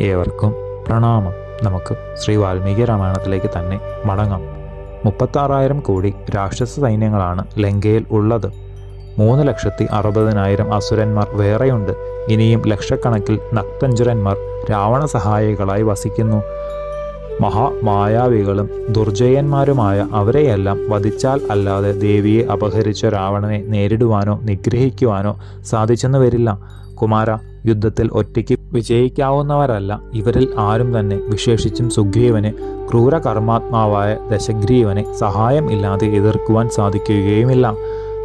ഏവർക്കും പ്രണാമം. നമുക്ക് ശ്രീ വാൽമീകി രാമായണത്തിലേക്ക് തന്നെ മടങ്ങാം. മുപ്പത്താറായിരം കോടി രാക്ഷസ സൈന്യങ്ങളാണ് ലങ്കയിൽ ഉള്ളത്. മൂന്ന് ലക്ഷത്തി അറുപതിനായിരം അസുരന്മാർ വേറെയുണ്ട്. ഇനിയും ലക്ഷക്കണക്കിൽ നക്തഞ്ചുരന്മാർ രാവണ സഹായികളായി വസിക്കുന്നു. മഹാമായാവികളും ദുർജയന്മാരുമായ അവരെയെല്ലാം വധിച്ചാൽ അല്ലാതെ ദേവിയെ അപഹരിച്ച രാവണനെ നേരിടുവാനോ നിഗ്രഹിക്കുവാനോ സാധിച്ചെന്ന് വരില്ല. കുമാര യുദ്ധത്തിൽ ഒറ്റയ്ക്ക് വിജയിക്കാവുന്നവരല്ല. ഇവരിൽ ആരും തന്നെ വിശേഷിച്ചും സുഗ്രീവന് ക്രൂരകർമാത്മാവായ ദശഗ്രീവനെ സഹായം ഇല്ലാതെ എതിർക്കുവാൻ സാധിക്കുകയുമില്ല.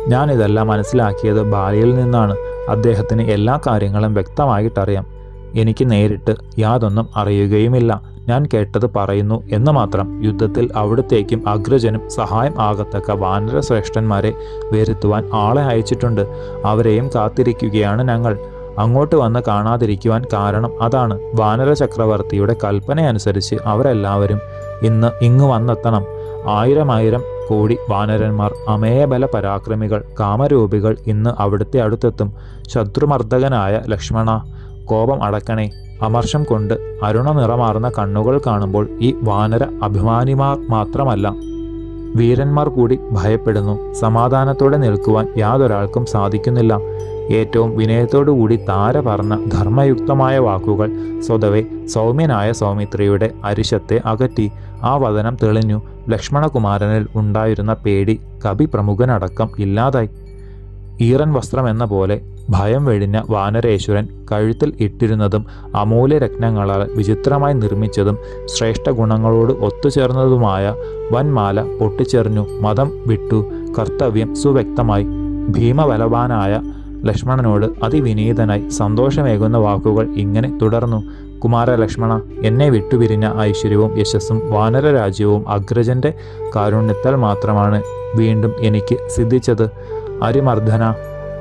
ഞാനിതെല്ലാം മനസ്സിലാക്കിയത് ബാലിയിൽ നിന്നാണ്. അദ്ദേഹത്തിന് എല്ലാ കാര്യങ്ങളും വ്യക്തമായിട്ടറിയാം. എനിക്ക് നേരിട്ട് യാതൊന്നും അറിയുകയുമില്ല. ഞാൻ കേട്ടത് പറയുന്നു എന്ന് മാത്രം. യുദ്ധത്തിൽ അവിടത്തേക്കും അഗ്രജനും സഹായം ആകത്തക്ക വാനര ശ്രേഷ്ഠന്മാരെ വരുത്തുവാൻ ആളെ അയച്ചിട്ടുണ്ട്. അവരെയും കാത്തിരിക്കുകയാണ് ഞങ്ങൾ. അങ്ങോട്ട് വന്ന് കാണാതിരിക്കുവാൻ കാരണം അതാണ്. വാനര ചക്രവർത്തിയുടെ കൽപ്പനയനുസരിച്ച് അവരെല്ലാവരും ഇന്ന് ഇങ്ങ് വന്നെത്തണം. ആയിരം ആയിരം കോടി വാനരന്മാർ അമേയബല പരാക്രമികൾ കാമരൂപികൾ ഇന്ന് അവിടുത്തെ അടുത്തെത്തും. ശത്രുമർദ്ദകനായ ലക്ഷ്മണ കോപം അടക്കണേ. അമർഷം കൊണ്ട് അരുണ നിറമാർന്ന കണ്ണുകൾ കാണുമ്പോൾ ഈ വാനര അഭിമാനിമാർ മാത്രമല്ല വീരന്മാർ കൂടി ഭയപ്പെടുന്നു. സമാധാനത്തോടെ നിൽക്കുവാൻ യാതൊരാൾക്കും സാധിക്കുന്നില്ല. ഏറ്റവും വിനയത്തോടുകൂടി താര പറഞ്ഞ ധർമ്മയുക്തമായ വാക്കുകൾ. സ്വതവെ സൗമ്യനായ സൗമിത്രിയുടെ അരിശത്തെ അകറ്റി. ആ വതനം തെളിഞ്ഞു. ലക്ഷ്മണകുമാരനിൽ ഉണ്ടായിരുന്ന പേടി കവി പ്രമുഖനടക്കം ഇല്ലാതായി. ഈറൻ വസ്ത്രം എന്ന പോലെ ഭയം വെടിഞ്ഞ വാനരേശ്വരൻ കഴുത്തിൽ ഇട്ടിരുന്നതും അമൂല്യരത്നങ്ങളാൽ വിചിത്രമായി നിർമ്മിച്ചതും ശ്രേഷ്ഠ ഗുണങ്ങളോട് ഒത്തുചേർന്നതുമായ വൻമാല പൊട്ടിച്ചെറിഞ്ഞു. മതം വിട്ടു. കർത്തവ്യം സുവ്യക്തമായി. ഭീമബലവാനായ ലക്ഷ്മണനോട് അതിവിനീതനായി സന്തോഷമേകുന്ന വാക്കുകൾ ഇങ്ങനെ തുടർന്നു. കുമാര ലക്ഷ്മണ എന്നെ വിട്ടുപിരിഞ്ഞ ഐശ്വര്യവും യശസ്സും വാനരരാജ്യവും അഗ്രജന്റെ കാരുണ്യത്താൽ മാത്രമാണ് വീണ്ടും എനിക്ക് സിദ്ധിച്ചത്. അരിമർദ്ദന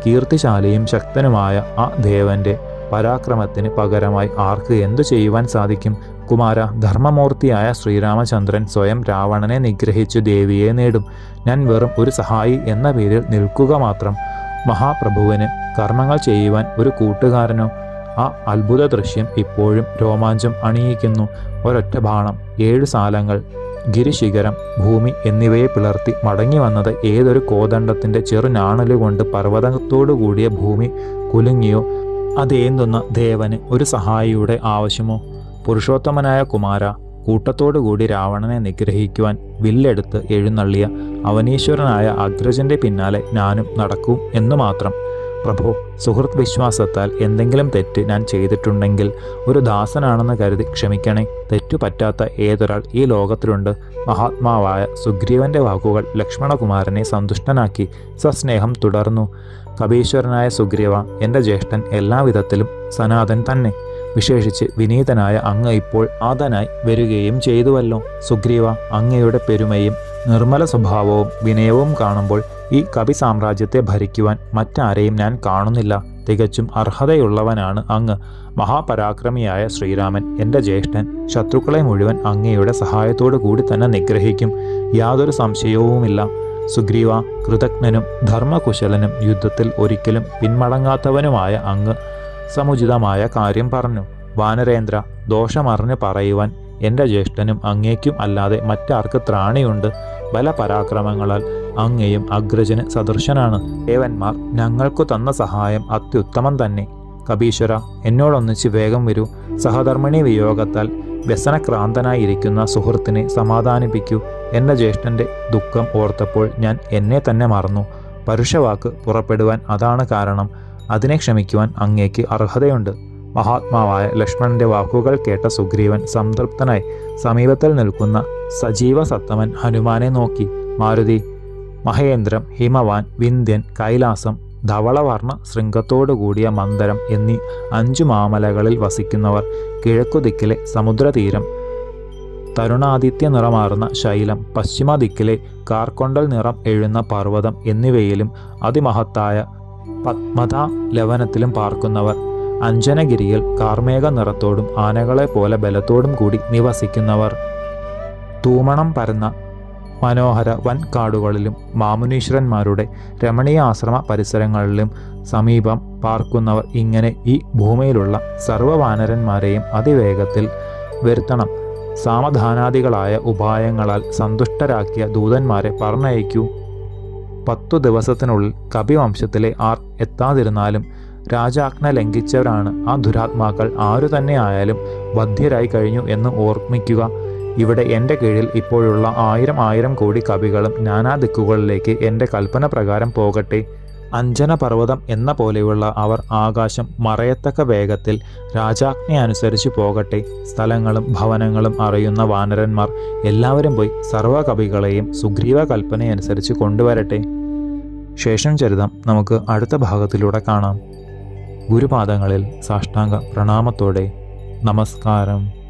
കീർത്തിശാലിയും ശക്തനുമായ ആ ദേവന്റെ പരാക്രമത്തിന് പകരമായി ആർക്ക് എന്തു ചെയ്യുവാൻ സാധിക്കും? കുമാര ധർമ്മമൂർത്തിയായ ശ്രീരാമചന്ദ്രൻ സ്വയം രാവണനെ നിഗ്രഹിച്ചു ദേവിയെ നേടും. ഞാൻ വെറും ഒരു സഹായി എന്ന പേരിൽ നിൽക്കുക മാത്രം. മഹാപ്രഭുവിന് കർമ്മങ്ങൾ ചെയ്യുവാൻ ഒരു കൂട്ടുകാരനോ ആ അത്ഭുത ദൃശ്യം ഇപ്പോഴും രോമാഞ്ചം അണിയിക്കുന്നു. ഒരൊറ്റ ബാണം ഏഴു സാലങ്ങൾ ഗിരിശിഖരം ഭൂമി എന്നിവയെ പിളർത്തി മടങ്ങി വന്നത് ഏതൊരു കോദണ്ഡത്തിന്റെ ചെറുനാണലുകൊണ്ട് പർവതത്തോടു കൂടിയ ഭൂമി കുലുങ്ങിയോ അതേന്തുന്ന ദേവന് ഒരു സഹായിയുടെ ആവശ്യമോ? പുരുഷോത്തമനായ കുമാര കൂട്ടത്തോടുകൂടി രാവണനെ നിഗ്രഹിക്കുവാൻ വില്ലെടുത്ത് എഴുന്നള്ളിയ അവനീശ്വരനായ അഗ്രജന്റെ പിന്നാലെ ഞാനും നടക്കും എന്നു മാത്രം. പ്രഭു സുഹൃത്ത് വിശ്വാസത്താൽ എന്തെങ്കിലും തെറ്റ് ഞാൻ ചെയ്തിട്ടുണ്ടെങ്കിൽ ഒരു ദാസനാണെന്ന് കരുതി ക്ഷമിക്കണേ. തെറ്റു പറ്റാത്ത ഏതൊരാൾ ഈ ലോകത്തിലുണ്ട്. മഹാത്മാവായ സുഗ്രീവന്റെ വാക്കുകൾ ലക്ഷ്മണകുമാരനെ സന്തുഷ്ടനാക്കി സസ്നേഹം തുടർന്നു. കപീശ്വരനായ സുഗ്രീവ എന്റെ ജ്യേഷ്ഠൻ എല്ലാവിധത്തിലും സനാതൻ തന്നെ. വിശേഷിച്ച് വിനീതനായ അങ്ങ് ഇപ്പോൾ ആദനായി വരികയും ചെയ്തുവല്ലോ. സുഗ്രീവ അങ്ങയുടെ പെരുമയും നിർമ്മല സ്വഭാവവും വിനയവും കാണുമ്പോൾ ഈ കവി സാമ്രാജ്യത്തെ ഭരിക്കുവാൻ മറ്റാരെയും ഞാൻ കാണുന്നില്ല. തികച്ചും അർഹതയുള്ളവനാണ് അങ്ങ്. മഹാപരാക്രമിയായ ശ്രീരാമൻ എന്റെ ജ്യേഷ്ഠൻ ശത്രുക്കളെ മുഴുവൻ അങ്ങയുടെ സഹായത്തോടു കൂടി തന്നെ നിഗ്രഹിക്കും. യാതൊരു സംശയവുമില്ല. സുഗ്രീവ കൃതജ്ഞനും ധർമ്മകുശലനും യുദ്ധത്തിൽ ഒരിക്കലും പിന്മടങ്ങാത്തവനുമായ അങ്ങ്. സമുചിതമായ കാര്യം പറഞ്ഞു. വാനരേന്ദ്ര ദോഷമറിഞ്ഞ് പറയുവാൻ എന്റെ ജ്യേഷ്ഠനും അങ്ങേക്കും അല്ലാതെ മറ്റാർക്ക് ത്രാണിയുണ്ട്? ബലപരാക്രമങ്ങളാൽ അങ്ങയും അഗ്രജന് സദൃശനാണ്. ദേവന്മാർ ഞങ്ങൾക്കു തന്ന സഹായം അത്യുത്തമം തന്നെ. കപീശ്വര എന്നോടൊന്നിച്ച് വേഗം വരൂ. സഹധർമ്മിണി വിയോഗത്താൽ വ്യസനക്രാന്തനായിരിക്കുന്ന സുഹൃത്തിനെ സമാധാനിപ്പിക്കൂ. എന്റെ ജ്യേഷ്ഠന്റെ ദുഃഖം ഓർത്തപ്പോൾ ഞാൻ എന്നെ തന്നെ മറന്നു. പരുഷവാക്ക് പുറപ്പെടുവാൻ അതാണ് കാരണം. അതിനെ ക്ഷമിക്കുവാൻ അങ്ങേക്ക് അർഹതയുണ്ട്. മഹാത്മാവായ ലക്ഷ്മണന്റെ വാക്കുകൾ കേട്ട സുഗ്രീവൻ സംതൃപ്തനായി സമീപത്തിൽ നിൽക്കുന്ന സജീവ സത്തമൻ ഹനുമാനെ നോക്കി. മാരുതി മഹേന്ദ്രം ഹിമവാൻ വിന്ധ്യൻ കൈലാസം ധവളവർണ ശൃംഗത്തോടുകൂടിയ മന്ദരം എന്നീ അഞ്ചു മാമലകളിൽ വസിക്കുന്നവർ കിഴക്കുദിക്കിലെ സമുദ്രതീരം തരുണാദിത്യ നിറമാർന്ന ശൈലം പശ്ചിമ ദിക്കിലെ കാർക്കൊണ്ടൽ നിറം എഴുന്ന പർവതം എന്നിവയിലും അതിമഹത്തായ പത്മത ലവനത്തിലും പാർക്കുന്നവർ. അഞ്ജനഗിരിയിൽ കാർമേഘ നിറത്തോടും ആനകളെ പോലെ ബലത്തോടും കൂടി നിവസിക്കുന്നവർ. തൂമണം പരന്ന മനോഹര വൻ കാടുകളിലും മാമുനീശ്വരന്മാരുടെ രമണീയ ആശ്രമ പരിസരങ്ങളിലും സമീപം പാർക്കുന്നവർ ഇങ്ങനെ ഈ ഭൂമിയിലുള്ള സർവവാനരന്മാരെയും അതിവേഗത്തിൽ വരുത്തണം. സാമധാനാദികളായ ഉപായങ്ങളാൽ സന്തുഷ്ടരാക്കിയ ദൂതന്മാരെ പറഞ്ഞയക്കൂ. പത്തു ദിവസത്തിനുള്ളിൽ കപിവംശത്തിലെ ആർ എത്താതിരുന്നാലും രാജാജ്ഞ ലംഘിച്ചവരാണ് ആ ദുരാത്മാക്കൾ. ആരു തന്നെ ആയാലും ബദ്ധ്യരായി കഴിഞ്ഞു എന്ന് ഓർമ്മിക്കുക. ഇവിടെ എന്റെ കീഴിൽ ഇപ്പോഴുള്ള ആയിരം ആയിരം കോടി കവികളും നാനാ ദിക്കുകളിലേക്ക് എന്റെ കൽപ്പന പ്രകാരം പോകട്ടെ. അഞ്ജന പർവതം എന്ന പോലെയുള്ള അവർ ആകാശം മറയത്തക്ക വേഗത്തിൽ രാജാജ്ഞ അനുസരിച്ച് പോകട്ടെ. സ്ഥലങ്ങളും ഭവനങ്ങളും അറിയുന്ന വാനരന്മാർ എല്ലാവരും പോയി സർവകവികളെയും സുഗ്രീവ കൽപ്പനയനുസരിച്ച് കൊണ്ടുവരട്ടെ. ശേഷം ചരിതം നമുക്ക് അടുത്ത ഭാഗത്തിലൂടെ കാണാം. ഗുരുപാദങ്ങളിൽ സാഷ്ടാംഗ പ്രണാമത്തോടെ നമസ്കാരം.